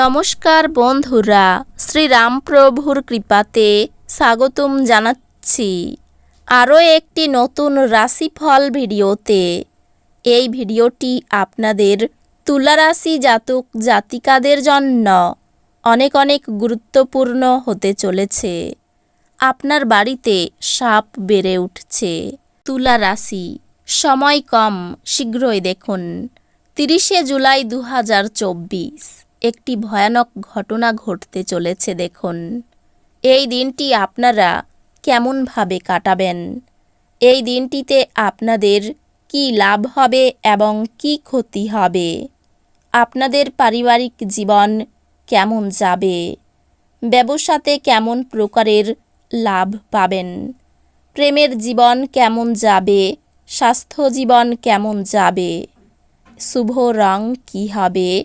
নমস্কার বন্ধুরা, শ্রীরামপ্রভুর কৃপাতে স্বাগতম জানাচ্ছি। আরও একটি নতুন রাশিফল ভিডিওতে। এই ভিডিওটি আপনাদের তুলা রাশি জাতক জাতিকাদের জন্য অনেক অনেক গুরুত্বপূর্ণ হতে চলেছে। আপনার বাড়িতে সাপ বেড়ে উঠছে। তুলা রাশি সময় কম, শীঘ্রই দেখুন। তিরিশে জুলাই দু হাজার চব্বিশ। একটি ভয়ানক ঘটনা ঘটতে চলেছে, দেখুন। এই দিনটি আপনারা কেমনভাবে কাটাবেন? এই দিনটিতে আপনাদের কি লাভ হবে এবং কি ক্ষতি হবে? আপনাদের পারিবারিক জীবন কেমন যাবে? ব্যবসাতে কেমন প্রকারের লাভ পাবেন? প্রেমের জীবন কেমন যাবে? স্বাস্থ্য জীবন কেমন যাবে? শুভ রং কী হবে?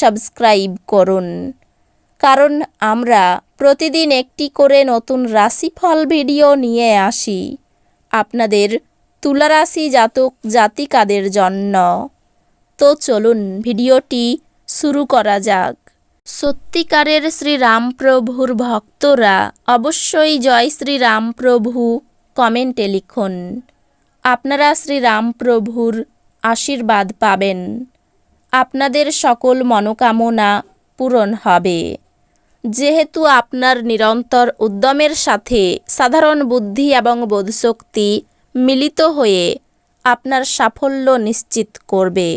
সাবস্ক্রাইব করুন। কারণ আমরা প্রতিদিন একটি করে নতুন রাশিফল ভিডিও নিয়ে আসি আপনাদের তুলারাশি জাতক জাতিকাদের জন্য। তো চলুন ভিডিওটি শুরু করা যাক। সত্যিকারের শ্রীরামপ্রভুর ভক্তরা অবশ্যই জয় শ্রীরামপ্রভু কমেন্টে লিখুন। আপনারা শ্রীরামপ্রভুর আশীর্বাদ পাবেন। আপনাদের সকল মনোকামনা পূরণ হবে। যেহেতু আপনার নিরন্তর উদ্যমের সাথে সাধারণ বুদ্ধি এবং বোধশক্তি মিলিত হয়ে আপনার সাফল্য নিশ্চিত করবে,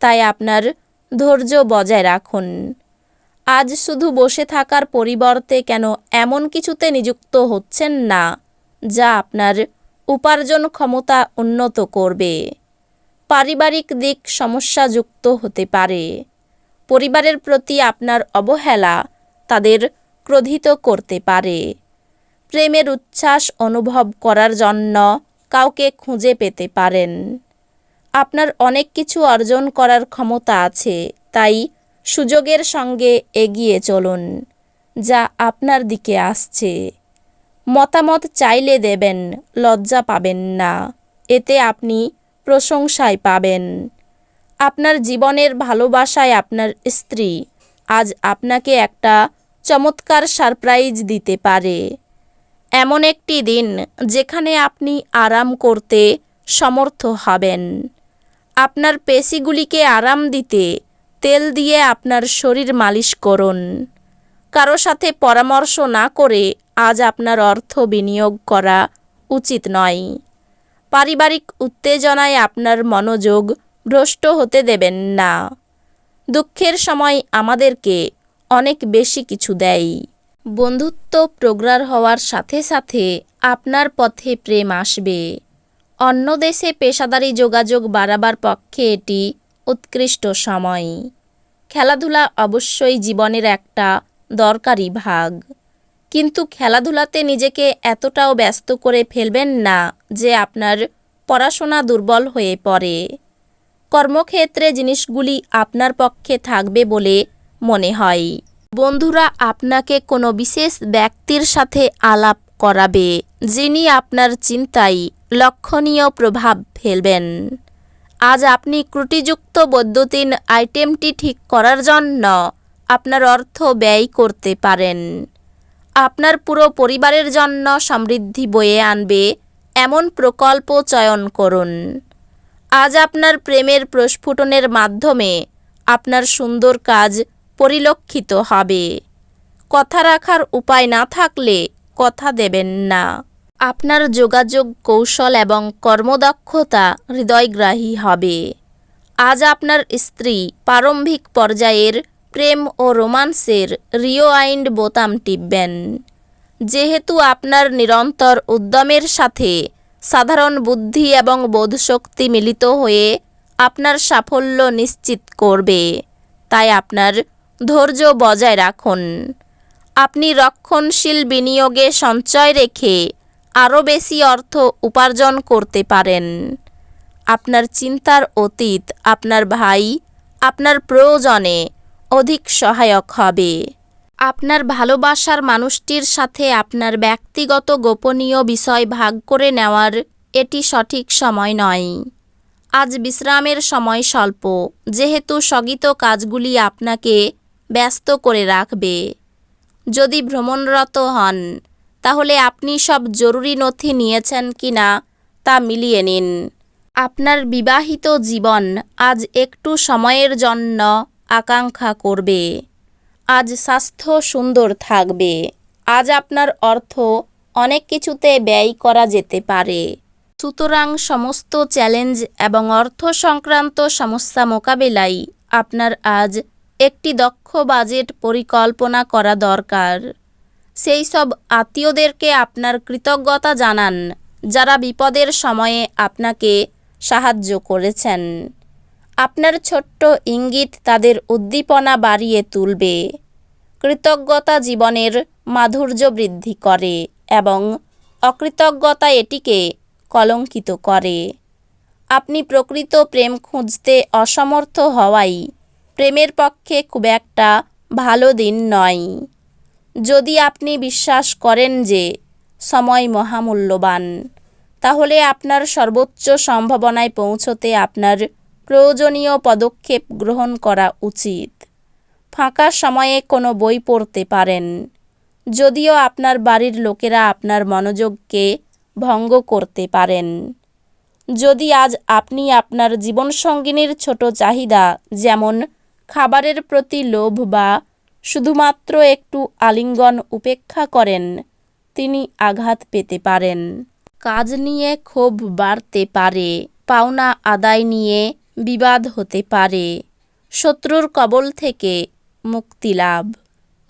তাই আপনার ধৈর্য বজায় রাখুন। আজ শুধু বসে থাকার পরিবর্তে কেন এমন কিছুতে নিযুক্ত হচ্ছেন না, যা আপনার উপার্জন ক্ষমতা উন্নত করবে। পারিবারিক দিক সমস্যাযুক্ত হতে পারে। পরিবারের প্রতি আপনার অবহেলা তাদের ক্রোধিত করতে পারে। প্রেমের উচ্ছ্বাস অনুভব করার জন্য কাউকে খুঁজে পেতে পারেন। আপনার অনেক কিছু অর্জন করার ক্ষমতা আছে, তাই সুযোগের সঙ্গে এগিয়ে চলুন, যা আপনার দিকে আসছে। মতামত চাইলে দেবেন, লজ্জা পাবেন না। এতে আপনি প্রশংসায় পাবেন। আপনার জীবনের ভালোবাসায় আপনার স্ত্রী আজ আপনাকে একটা চমৎকার সারপ্রাইজ দিতে পারে। এমন একটি দিন যেখানে আপনি আরাম করতে সমর্থ হবেন। আপনার পেশিগুলিকে আরাম দিতে তেল দিয়ে আপনার শরীর মালিশ করুন। কারও সাথে পরামর্শ না করে আজ আপনার অর্থ বিনিয়োগ করা উচিত নয়। পারিবারিক উত্তেজনায় আপনার মনোযোগ ভ্রষ্ট হতে দেবেন না। দুঃখের সময় আমাদেরকে অনেক বেশি কিছু দেয়। বন্ধুত্ব প্রগাঢ় হওয়ার সাথে সাথে আপনার পথে প্রেম আসবে। অন্য দেশে পেশাদারি যোগাযোগ বাড়াবার পক্ষে এটি উৎকৃষ্ট সময়। খেলাধুলা অবশ্যই জীবনের একটা দরকারি ভাগ। কিন্তু খেলাধুলাতে নিজেকে এতটাও ব্যস্ত করে ফেলবেন না যে আপনার পড়াশোনা দুর্বল হয়ে পড়ে। কর্মক্ষেত্রে জিনিসগুলি আপনার পক্ষে থাকবে বলে মনে হয়। বন্ধুরা আপনাকে কোনো বিশেষ ব্যক্তির সাথে আলাপ করাবে, যিনি আপনার চিন্তায় লক্ষণীয় প্রভাব ফেলবেন। আজ আপনি ত্রুটিযুক্ত বৈদ্যুতিন আইটেমটি ঠিক করার জন্য আপনার অর্থ ব্যয় করতে পারেন। আপনার পুরো পরিবারের জন্য সমৃদ্ধি বয়ে আনবে, এমন প্রকল্প চয়ন করুন। আজ আপনার প্রেমের প্রস্ফুটনের মাধ্যমে আপনার সুন্দর কাজ পরিলক্ষিত হবে। কথা রাখার উপায় না থাকলে কথা দেবেন না। আপনার যোগাযোগ কৌশল এবং কর্মদক্ষতা হৃদয়গ্রাহী হবে। আজ আপনার স্ত্রী প্রারম্ভিক পর্যায়ের প্রেম ও রোমান্সের রিওয়াইন্ড বোতাম টিপবেন। যেহেতু আপনার নিরন্তর উদ্যমের সাথে সাধারণ বুদ্ধি এবং বোধশক্তি মিলিত হয়ে আপনার সাফল্য নিশ্চিত করবে, তাই আপনার ধৈর্য বজায় রাখুন। আপনি রক্ষণশীল বিনিয়োগে সঞ্চয় রেখে আরও বেশি অর্থ উপার্জন করতে পারেন। আপনার চিন্তার অতীত, আপনার ভাই, আপনার প্রয়োজনে অধিক সহায়ক হবে। আপনার ভালোবাসার মানুষটির সাথে আপনার ব্যক্তিগত গোপনীয় বিষয় ভাগ করে নেওয়ার এটি সঠিক সময় নয়। আজ বিশ্রামের সময় স্বল্প, যেহেতু স্থগিত কাজগুলি আপনাকে ব্যস্ত করে রাখবে। যদি ভ্রমণরত হন, তাহলে আপনি সব জরুরি নথি নিয়েছেন কি না তা মিলিয়ে নিন। আপনার বিবাহিত জীবন আজ একটু সময়ের জন্য আকাঙ্ক্ষা করবে। আজ স্বাস্থ্য সুন্দর থাকবে। আজ আপনার অর্থ অনেক কিছুতে ব্যয় করা যেতে পারে। সুতরাং সমস্ত চ্যালেঞ্জ এবং অর্থ সংক্রান্ত সমস্যা মোকাবেলায় আপনার আজ একটি দক্ষ বাজেট পরিকল্পনা করা দরকার। সেই সব আত্মীয়দেরকে আপনার কৃতজ্ঞতা জানান যারা বিপদের সময়ে আপনাকে সাহায্য করেছেন। আপনার ছোট্ট ইঙ্গিত তাদের উদ্দীপনা বাড়িয়ে তুলবে, কৃতজ্ঞতা জীবনের মাধুর্য বৃদ্ধি করে এবং অকৃতজ্ঞতা এটিকে কলঙ্কিত করে। আপনি প্রকৃত প্রেম খুঁজতে অসমর্থ হওয়াই প্রেমের পক্ষে খুব একটা ভালো দিন নয়। যদি আপনি বিশ্বাস করেন যে সময় মহামূল্যবান, তাহলে আপনার সর্বোচ্চ সম্ভাবনায় পৌঁছতে আপনার প্রয়োজনীয় পদক্ষেপ গ্রহণ করা উচিত। ফাঁকা সময়ে কোনো বই পড়তে পারেন। যদিও আপনার বাড়ির লোকেরা আপনার মনোযোগকে ভঙ্গ করতে পারেন। যদি আজ আপনি আপনার জীবনসঙ্গিনীর ছোট চাহিদা, যেমন খাবারের প্রতি লোভ বা শুধুমাত্র একটু আলিঙ্গন উপেক্ষা করেন, তিনি আঘাত পেতে পারেন। কাজ নিয়ে ক্ষোভ বাড়তে পারে। পাওনা আদায় নিয়ে বিবাদ হতে পারে। শত্রুর কবল থেকে মুক্তি লাভ।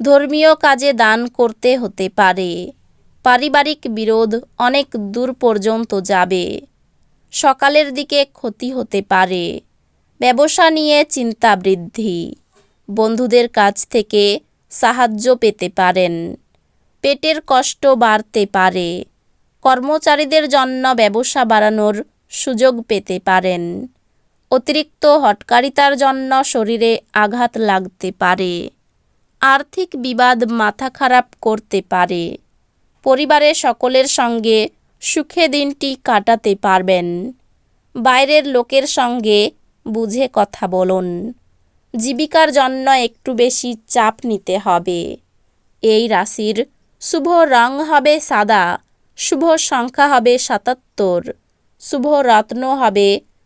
ধর্মীয় কাজে দান করতে হতে পারে। পারিবারিক বিরোধ অনেক দূর পর্যন্ত যাবে। সকালের দিকে ক্ষতি হতে পারে। ব্যবসা নিয়ে চিন্তা বৃদ্ধি। বন্ধুদের কাছ থেকে সাহায্য পেতে পারেন। পেটের কষ্ট বাড়তে পারে। কর্মচারীদের জন্য ব্যবসা বাড়ানোর সুযোগ পেতে পারেন। অতিরিক্ত হটকারিতার জন্য শরীরে আঘাত লাগতে পারে, আর্থিক বিবাদ মাথা খারাপ করতে পারে, পরিবারের সকলের সঙ্গে সুখে দিনটি কাটাতে পারবেন। বাইরের লোকের সঙ্গে বুঝে কথা বলুন, জীবিকার জন্য একটু বেশি চাপ নিতে হবে। এই রাশির শুভ রং হবে সাদা, শুভ সংখ্যা হবে সাতাত্তর, শুভ রত্ন হবে